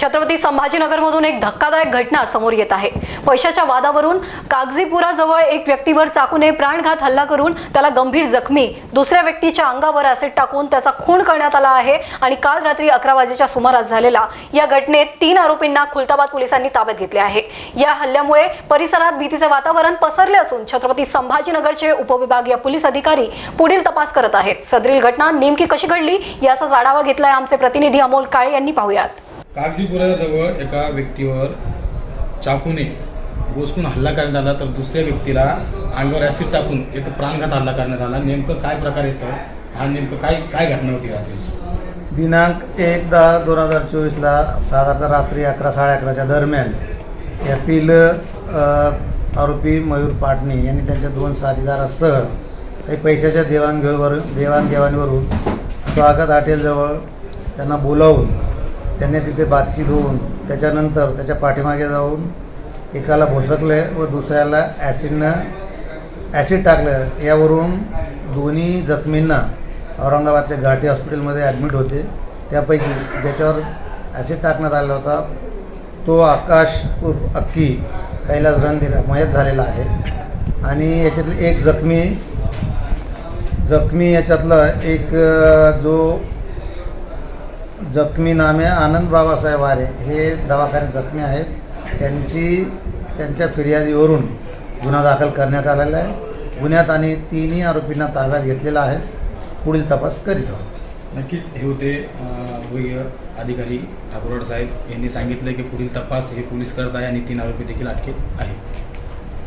छत्रपती संभाजीनगरमधून एक धक्कादायक घटना समोर येत आहे. पैशाच्या वादावरून कागजीपुराजवळ एक व्यक्तीवर चाकूने प्राणघात हल्ला करून त्याला गंभीर जखमी दुसऱ्या व्यक्तीच्या अंगावर ऍसिड टाकून त्याचा खून करण्यात आला आहे आणि काल रात्री अकरा वाजेच्या सुमारास झालेला या घटनेत तीन आरोपींना खुलताबाद पोलिसांनी ताब्यात घेतले आहे. या हल्ल्यामुळे परिसरात भीतीचे वातावरण पसरले असून छत्रपती संभाजीनगरचे उपविभागीय पोलीस अधिकारी पुढील तपास करत आहेत. सदरील घटना नेमकी कशी घडली याचा आढावा घेतलाय आमचे प्रतिनिधी अमोल काळे यांनी पाहूयात. कागजीपुराजवळ एका व्यक्तीवर चाकूने घोसकून हल्ला करण्यात आला तर दुसऱ्या व्यक्तीला अंगावर ॲसिड टाकून एक प्राणघात हल्ला करण्यात आला. नेमकं काय प्रकारे सर? हा नेमकं काय काय घटना होती रात्रीची? दिनांक एक दहा दोन हजार चोवीसला साधारणतः रात्री अकरा साडे अकराच्या दरम्यान यातील आरोपी मयूर पाटणे यांनी त्यांच्या दोन साथीदारासह काही पैशाच्या देवाणघेवर देवाणघेवाणीवरून स्वागत हॉटेलजवळ त्यांना बोलावून त्यांनी तिथे बातचीत होऊन त्याच्यानंतर त्याच्या पाठीमागे जाऊन एकाला भोसकले व दुसऱ्याला ॲसिडनं ॲसिड टाकलं. यावरून दोन्ही जखमींना औरंगाबादच्या घाटी हॉस्पिटलमध्ये ॲडमिट होते. त्यापैकी ज्याच्यावर ॲसिड टाकण्यात आला होता तो आकाश उर्फ अक्की कैलास रणधीर मयत झालेला आहे. आणि याच्यातलं एक जखमी जखमी याच्यातला एक जो जखमी नामे आनंद बाबासाहेब आरे हे दवाखान्यात जखमी आहेत. त्यांची त्यांच्या फिर्यादीवरून गुन्हा दाखल करण्यात आलेला आहे. गुन्ह्यात आणि तिन्ही आरोपींना ताब्यात घेतलेला आहे. पुढील तपास करीत आहोत. नक्कीच हे होते अं, अधिकारी ठाकूरड साहेब. यांनी सांगितलं की पुढील तपास हे पोलीस करत आहे आणि तीन आरोपी देखील अटकेत आहेत.